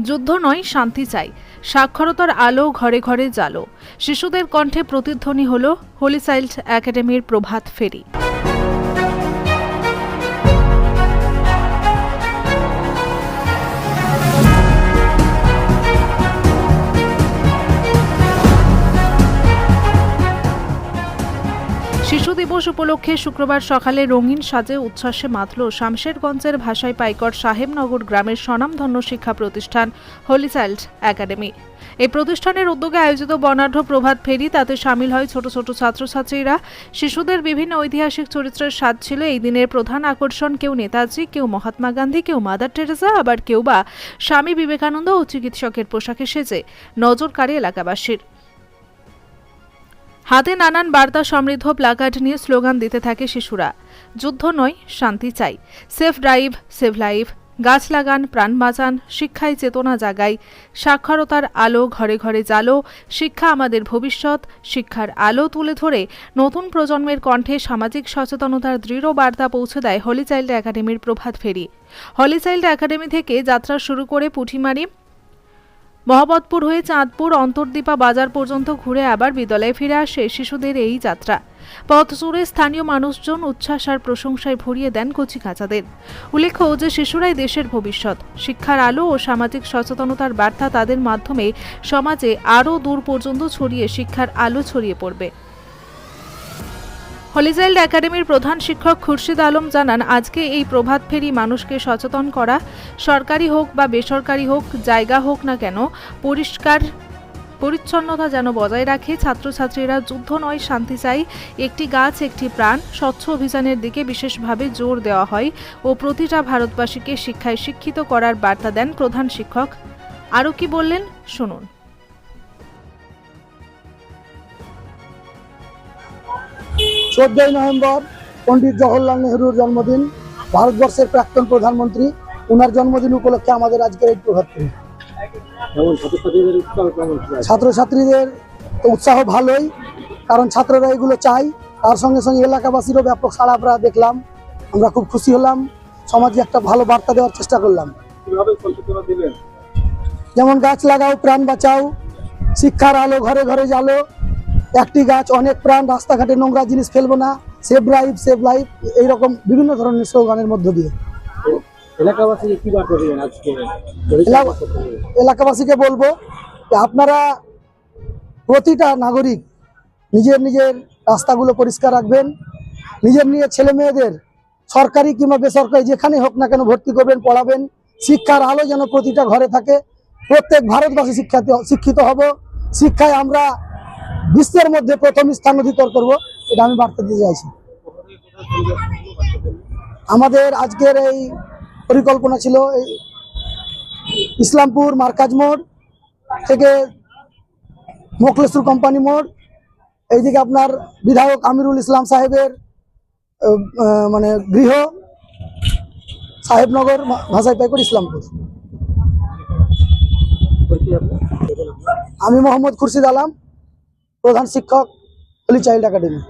যুদ্ধ নয়, শান্তি চাই। সাক্ষরতার আলো ঘরে ঘরে জালো শিশুদের কণ্ঠে প্রতিধ্বনি হল হোলি চাইল্ড একাডেমির প্রভাত ফেরি। দিবস উপলক্ষে শুক্রবার সকালে রঙিন সাজে উচ্ছ্বাসে মাতল শামশেরগঞ্জের ভাষায় পাইকর সাহেবনগর গ্রামের স্বনামধন্য শিক্ষা প্রতিষ্ঠান হোলি চাইল্ড একাডেমি। এই প্রতিষ্ঠানের উদ্যোগে আয়োজিত বর্ণাঢ্য প্রভাত ফেরি তাতে সামিল হয় ছোট ছোট ছাত্রছাত্রীরা। শিশুদের বিভিন্ন ঐতিহাসিক চরিত্রের স্বাদ ছিল এই দিনের প্রধান আকর্ষণ। কেউ নেতাজি, কেউ মহাত্মা গান্ধী, কেউ মাদার টেরেসা, আবার কেউ বা স্বামী বিবেকানন্দ ও চিকিৎসকের পোশাকে সেজে নজর কাড়ে এলাকাবাসীর। হাতে নানান বার্তা সমৃদ্ধ প্লাকার্ড নিয়ে স্লোগান দিতে থাকে শিশুরা। যুদ্ধ নয়, শান্তি চাই। Safe drive, save life. গাছ লাগান, প্রাণ বাঁচান, শিক্ষায় চেতনা জাগাই। সাক্ষরতার আলো ঘরে ঘরে জালো শিক্ষা আমাদের ভবিষ্যৎ। শিক্ষার আলো তুলে ধরে নতুন প্রজন্মের কণ্ঠে সামাজিক সচেতনতার দৃঢ় বার্তা পৌঁছে দেয় হলি চাইল্ড একাডেমির প্রভাত ফেরি। হলি চাইল্ড একাডেমি থেকে যাত্রা শুরু করে পুঁঠিমারি মহাবতপুর হয়ে চাঁদপুর অন্তর্দীপা বাজার পর্যন্ত ঘুরে আবার বিদ্যালয়ে ফিরে আসে শিশুদের এই যাত্রা। পথ জুড়ে স্থানীয় মানুষজন উচ্ছ্বাস আর প্রশংসায় ভরিয়ে দেন কচি কাচাদের উল্লেখ্য যে শিশুরাই দেশের ভবিষ্যৎ। শিক্ষার আলো ও সামাজিক সচেতনতার বার্তা তাদের মাধ্যমে সমাজে আরও দূর পর্যন্ত ছড়িয়ে শিক্ষার আলো ছড়িয়ে পড়বে। হলিজাইল্ড একাডেমির প্রধান শিক্ষক খুরশিদ আলম জানান, আজকে এই প্রভাত ফেরি মানুষকে সচেতন করা, সরকারি হোক বা বেসরকারি হোক, জায়গা হোক না কেন, পরিষ্কার পরিচ্ছন্নতা যেন বজায় রাখে। ছাত্রছাত্রীরা যুদ্ধ নয়, শান্তি চাই। একটি গাছ, একটি প্রাণ, স্বচ্ছ অভিযানের দিকে বিশেষভাবে জোর দেওয়া হয় ও প্রতিটা ভারতবাসীকে শিক্ষায় শিক্ষিত করার বার্তা দেন প্রধান শিক্ষক। আরও কি বললেন? শুনুন। চোদ্দই নভেম্বর পণ্ডিত জওহরলাল নেহরুর জন্মদিন ভারতবর্ষের প্রাক্তন প্রধানমন্ত্রী ওনার জন্মদিন উপলক্ষে আমাদের আজকের এই প্রভাত ছাত্রছাত্রীদের উৎসাহ ভালোই কারণ ছাত্ররা এগুলো চাই তার সঙ্গে সঙ্গে এলাকাবাসীরও ব্যাপক সাড়া আমরা দেখলাম। আমরা খুব খুশি হলাম। সমাজে একটা ভালো বার্তা দেওয়ার চেষ্টা করলাম। যেমন গাছ লাগাও প্রাণ বাঁচাও শিক্ষার আলো ঘরে ঘরে জ্বালো একটি গাছ অনেক প্রাণ রাস্তাঘাটে নোংরা জিনিস ফেলব না। সেভ লাইফ সেভ লাইফ এইরকম বিভিন্ন ধরনের স্লোগানের মধ্য দিয়ে। এলাকাবাসীকে বলব যে আপনারা প্রতিটা নাগরিক নিজের নিজের রাস্তাগুলো পরিষ্কার রাখবেন। নিজের নিজের ছেলে মেয়েদের সরকারি কিংবা বেসরকারি যেখানে হোক না কেন ভর্তি করবেন পড়াবেন। শিক্ষার আলো যেন প্রতিটা ঘরে থাকে। প্রত্যেক ভারতবাসী শিক্ষাতে শিক্ষিত হব। শিক্ষায় আমরা বিশ্বের মধ্যে প্রথম স্থান অধিকার করব, এটা আমি বার্তা দিতে চাইছি। আমাদের আজকের এই পরিকল্পনা ছিল এই ইসলামপুর মার্কাজ মোড় থেকে মোকলেশ্বর কোম্পানি মোড়, এইদিকে আপনার বিধায়ক আমিরুল ইসলাম সাহেবের মানে গৃহ, সাহেবনগর ভাষায় পাইকর ইসলামপুর। আমি মোহাম্মদ খুরশিদ আলম। প্রধান শিক্ষক হলি চাইল্ড একাডেমি।